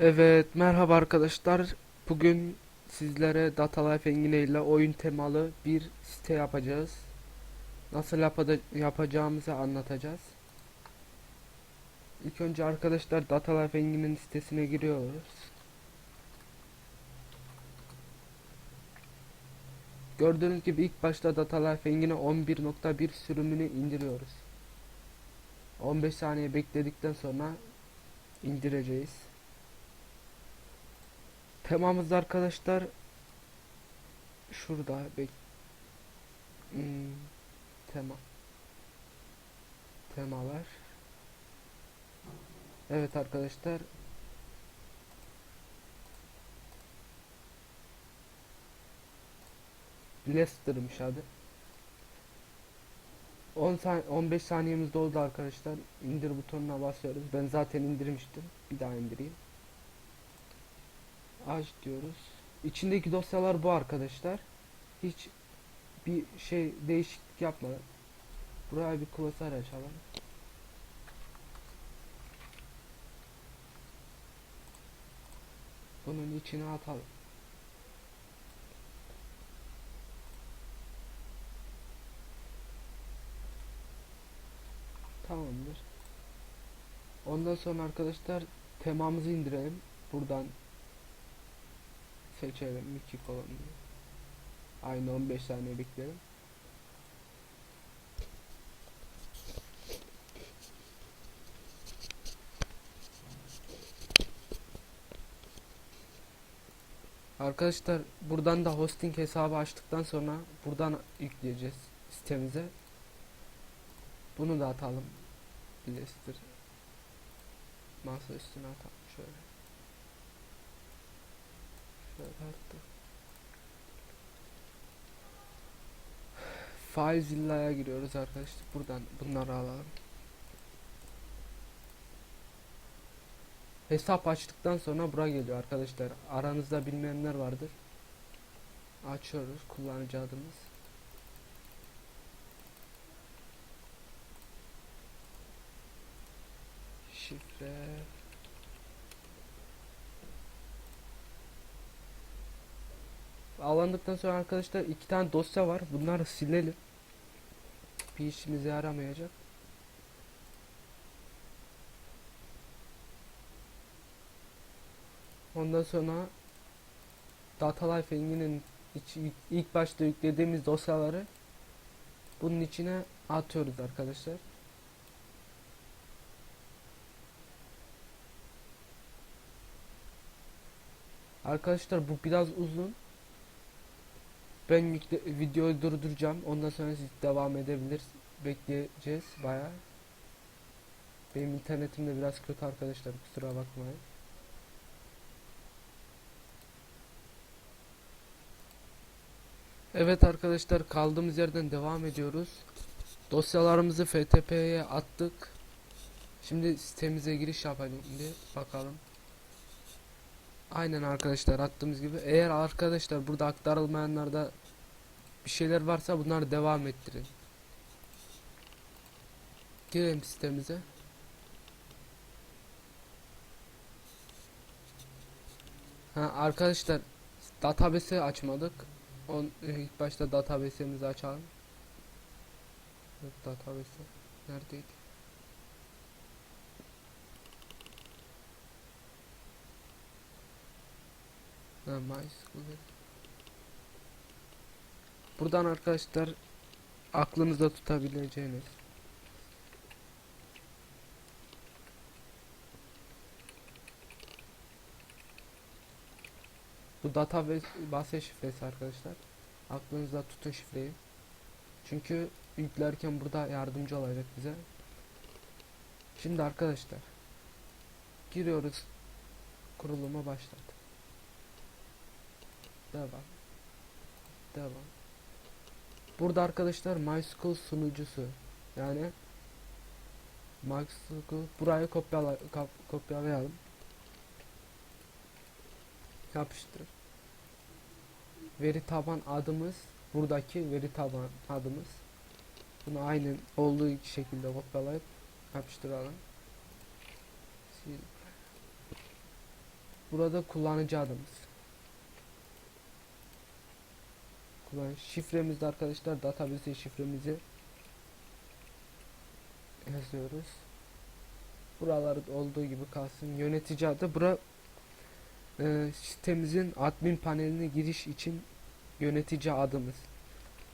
Evet, merhaba arkadaşlar. Bugün sizlere Data Life Engine ile oyun temalı bir site yapacağız. Nasıl yapacağımızı anlatacağız. İlk önce arkadaşlar Data Life Engine'in sitesine giriyoruz. Gördüğünüz gibi ilk başta Data Life Engine 11.1 sürümünü indiriyoruz. 15 saniye bekledikten sonra indireceğiz. Temamız arkadaşlar şurada bek Hmm, tema temalar Evet arkadaşlar Lester'mış adı 10 san 15 saniyemiz doldu arkadaşlar indir butonuna basıyoruz ben zaten indirmiştim bir daha indireyim aç diyoruz. İçindeki dosyalar bu arkadaşlar. Hiç bir şey değişiklik yapmadan. Buraya bir klasör açalım. Bunun içine atalım. Ondan sonra arkadaşlar temamızı indirelim. Buradan seçelim iki kolon diye. Aynı 15 saniye bekleyelim. Arkadaşlar buradan da hosting hesabı açtıktan sonra buradan yükleyeceğiz sitemize. Bunu da atalım. Bilestir. Masa üstüne atalım şöyle. Şöyle attım. FileZilla'ya giriyoruz arkadaşlar. Buradan bunları alalım. Hesap açtıktan sonra bura geliyor arkadaşlar. Aranızda bilmeyenler vardır. Açıyoruz kullanıcı adımız. Şifre Ağlandıktan sonra arkadaşlar iki tane dosya var. Bunları silelim. Bir işimize yaramayacak. Ondan sonra Data Life Engine'in ilk başta yüklediğimiz dosyaları bunun içine atıyoruz arkadaşlar. Arkadaşlar bu biraz uzun. Ben videoyu durduracağım. Ondan sonra siz devam edebilir. Bekleyeceğiz baya. Benim internetim de biraz kötü arkadaşlar. Kusura bakmayın. Evet arkadaşlar kaldığımız yerden devam ediyoruz. Dosyalarımızı FTP'ye attık. Şimdi sitemize giriş yapalım şimdi bakalım. Aynen arkadaşlar attığımız gibi. Eğer arkadaşlar burada aktarılmayanlarda bir şeyler varsa bunları devam ettirin. Girelim sitemize. Ha arkadaşlar database'i açmadık. On, e, ilk başta database'imizi açalım. Evet, database neredeydi? Buradan arkadaşlar aklınızda tutabileceğiniz Bu database base şifresi arkadaşlar. Aklınızda tutun şifreyi. Çünkü yüklerken burada yardımcı olacak bize. Şimdi arkadaşlar giriyoruz kuruluma başlat. Devam. Devam. Burada arkadaşlar MySQL sunucusu yani MySQL burayı kopyala kap- kopyalayalım. Yapıştır. Veri taban adımız buradaki veri taban adımız. Bunu aynen olduğu şekilde kopyalayıp yapıştıralım. Burada kullanıcı adımız. Kullan şifremizde arkadaşlar database şifremizi yazıyoruz. Buralar olduğu gibi kalsın. Yönetici adı bura e, sitemizin admin paneline giriş için yönetici adımız.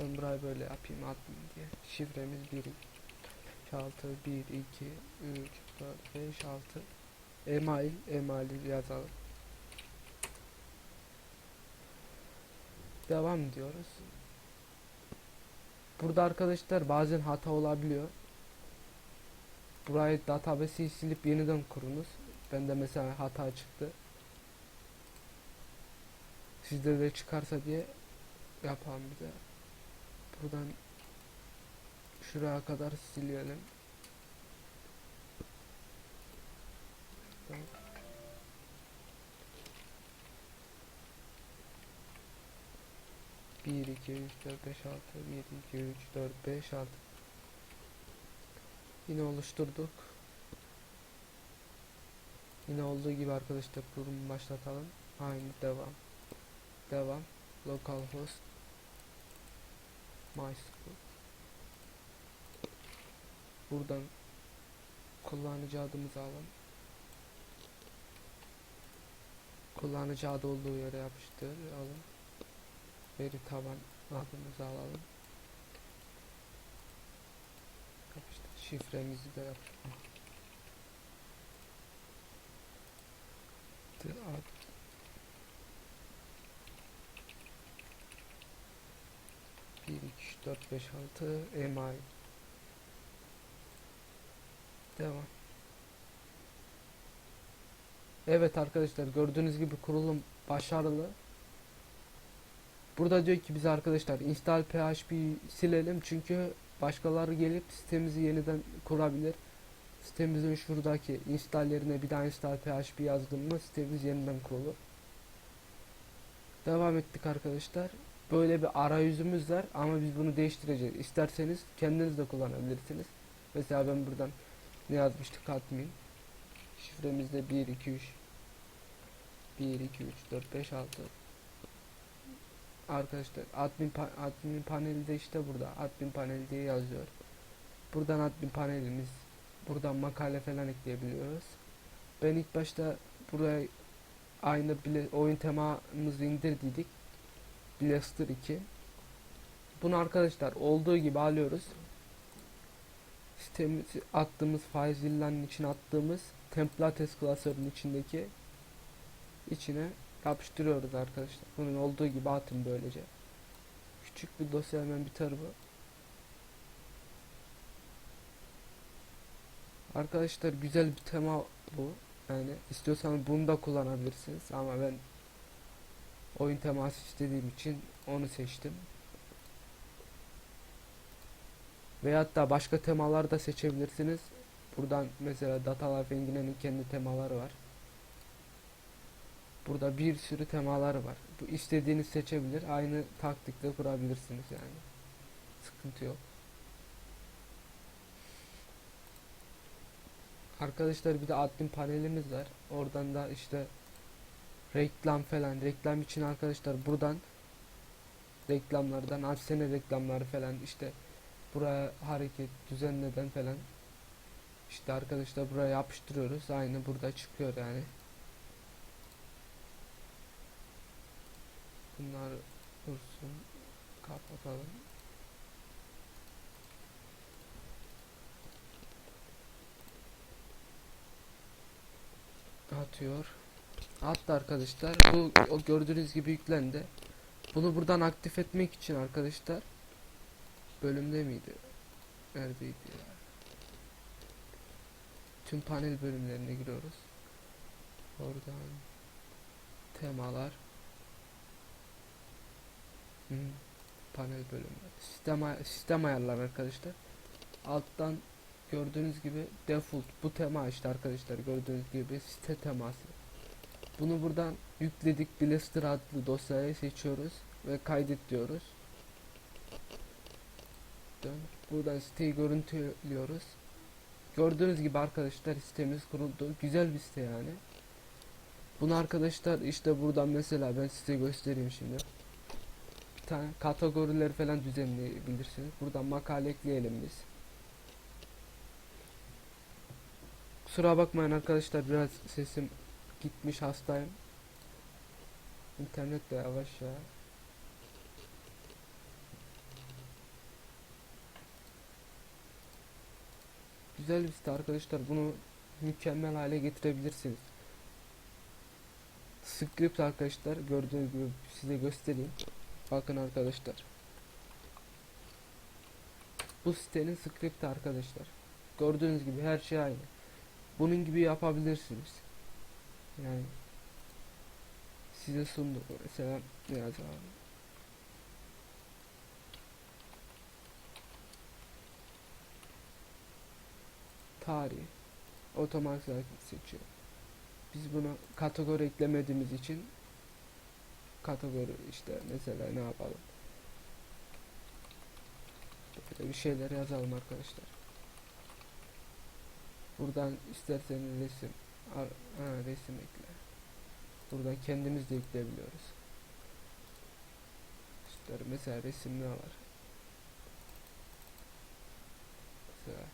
Ben burayı böyle yapayım admin diye. Şifremiz 1 2 6 1 2 3 4 5 6 email email yazalım. Devam diyoruz. Burada arkadaşlar bazen hata olabiliyor. Burayı database'i silip yeniden kurunuz. Bende mesela hata çıktı. Sizde de çıkarsa diye yapalım bir de. Buradan şuraya kadar silelim. Tamam. Bir, iki, üç, dört, beş, altı, bir, iki, üç, dört, beş, altı. Yine oluşturduk. Yine olduğu gibi arkadaşlar kurulumu başlatalım. Aynı devam. Devam. Localhost. MySQL. Buradan kullanıcı adımızı alalım. Kullanıcı adı olduğu yere yapıştıralım. Veri taban adımızı alalım. Yapıştır. Şifremizi de yapıştır. Ad. Bir, iki, üç, dört, beş, altı, email. Devam. Evet arkadaşlar gördüğünüz gibi kurulum başarılı. Burada diyor ki bize arkadaşlar install php'yi silelim çünkü başkaları gelip sitemizi yeniden kurabilir. Sitemizin şuradaki install yerine bir daha install php yazdım mı sitemiz yeniden kurulur. Devam ettik arkadaşlar. Böyle bir arayüzümüz var ama biz bunu değiştireceğiz. İsterseniz kendiniz de kullanabilirsiniz. Mesela ben buradan ne yazmıştık admin. Şifremizde 1 2 3 1 2 3 4 5 6 Arkadaşlar admin pa admin paneli de işte burada. Admin paneli diye yazıyor. Buradan admin panelimiz buradan makale falan ekleyebiliyoruz. Ben ilk başta buraya aynı bile oyun temamızı indirdiydik. Blaster 2. Bunu arkadaşlar olduğu gibi alıyoruz. Sitemizi attığımız FileZilla'nın içine attığımız templates klasörünün içindeki içine yapıştırıyoruz arkadaşlar. Bunun olduğu gibi atın böylece. Küçük bir dosya hemen biter bu. Arkadaşlar güzel bir tema bu. Yani istiyorsanız bunu da kullanabilirsiniz ama ben oyun teması istediğim için onu seçtim. Veyahut da başka temalar da seçebilirsiniz. Buradan mesela Data Life Engineer'in kendi temaları var. Burada bir sürü temalar var. Bu istediğiniz seçebilir. Aynı taktikle kurabilirsiniz yani. Sıkıntı yok. Arkadaşlar bir de admin panelimiz var. Oradan da işte reklam falan reklam için arkadaşlar buradan reklamlardan Adsene reklamları falan işte buraya hareket düzenleden falan işte arkadaşlar buraya yapıştırıyoruz aynı burada çıkıyor yani bunlar dursun kapatalım. Atıyor. Attı arkadaşlar. Bu o gördüğünüz gibi yüklendi. Bunu buradan aktif etmek için arkadaşlar bölümde miydi? Neredeydi ya? Tüm panel bölümlerine giriyoruz. Oradan temalar Hmm, panel bölümü sistem, sistem ayarlar arkadaşlar alttan gördüğünüz gibi default bu tema işte arkadaşlar gördüğünüz gibi site teması bunu buradan yükledik Blaster adlı dosyayı seçiyoruz ve kaydet diyoruz. Buradan siteyi görüntülüyoruz. Gördüğünüz gibi arkadaşlar sitemiz kuruldu. Güzel bir site yani. Bunu arkadaşlar işte buradan mesela ben size göstereyim şimdi. Tane kategoriler falan düzenleyebilirsiniz. Buradan makale ekleyelim biz. Kusura bakmayın arkadaşlar biraz sesim gitmiş hastayım. İnternet de yavaş ya. Güzel bir site arkadaşlar. Bunu mükemmel hale getirebilirsiniz. Script arkadaşlar gördüğünüz gibi size göstereyim. Bakın arkadaşlar. Bu sitenin script arkadaşlar. Gördüğünüz gibi her şey aynı. Bunun gibi yapabilirsiniz. Yani size sunduk mesela ne yazalım. Tarih otomatik seçiyor. Biz bunu kategori eklemediğimiz için kategori işte mesela ne yapalım? Böyle bir şeyler yazalım arkadaşlar. Buradan isterseniz resim ha, resim ekle. Buradan kendimiz de ekleyebiliyoruz. İşte mesela resim ne var? Mesela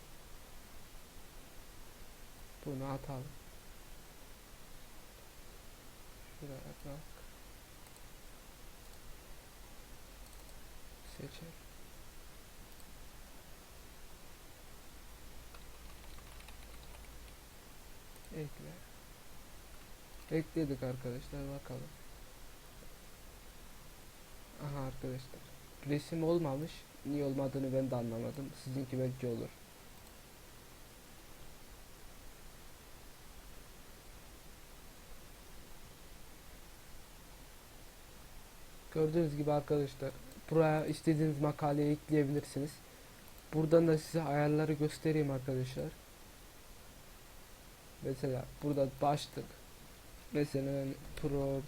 bunu atalım. Şuraya bak. Seçelim. Ekle. Ekledik arkadaşlar bakalım. Aha arkadaşlar. Resim olmamış. Niye olmadığını ben de anlamadım. Sizinki belki olur. Gördüğünüz gibi arkadaşlar buraya istediğiniz makaleyi ekleyebilirsiniz. Buradan da size ayarları göstereyim arkadaşlar. Mesela burada başlık. Mesela pro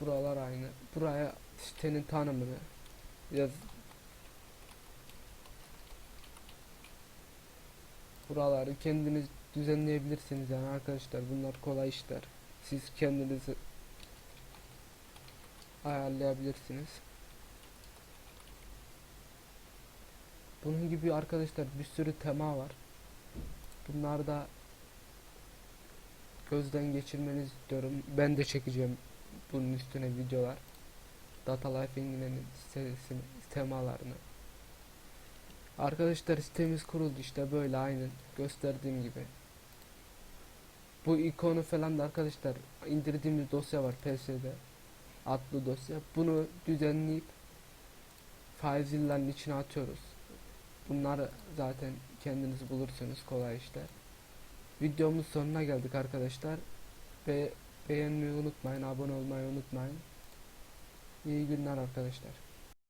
Buralar aynı. Buraya sitenin tanımını yaz. Buraları kendiniz düzenleyebilirsiniz yani arkadaşlar bunlar kolay işler. Siz kendinizi ayarlayabilirsiniz. Bunun gibi arkadaşlar bir sürü tema var. Bunlar da gözden geçirmenizi istiyorum. Ben de çekeceğim bunun üstüne videolar. Data Life sitesini, temalarını. Arkadaşlar sitemiz kuruldu işte böyle aynı gösterdiğim gibi. Bu ikonu falan da arkadaşlar indirdiğimiz dosya var PS'de adlı dosya. Bunu düzenleyip FileZilla'nın içine atıyoruz. Bunları zaten kendiniz bulursunuz kolay işler. Videomuz sonuna geldik arkadaşlar. Ve beğenmeyi unutmayın, abone olmayı unutmayın. İyi günler arkadaşlar.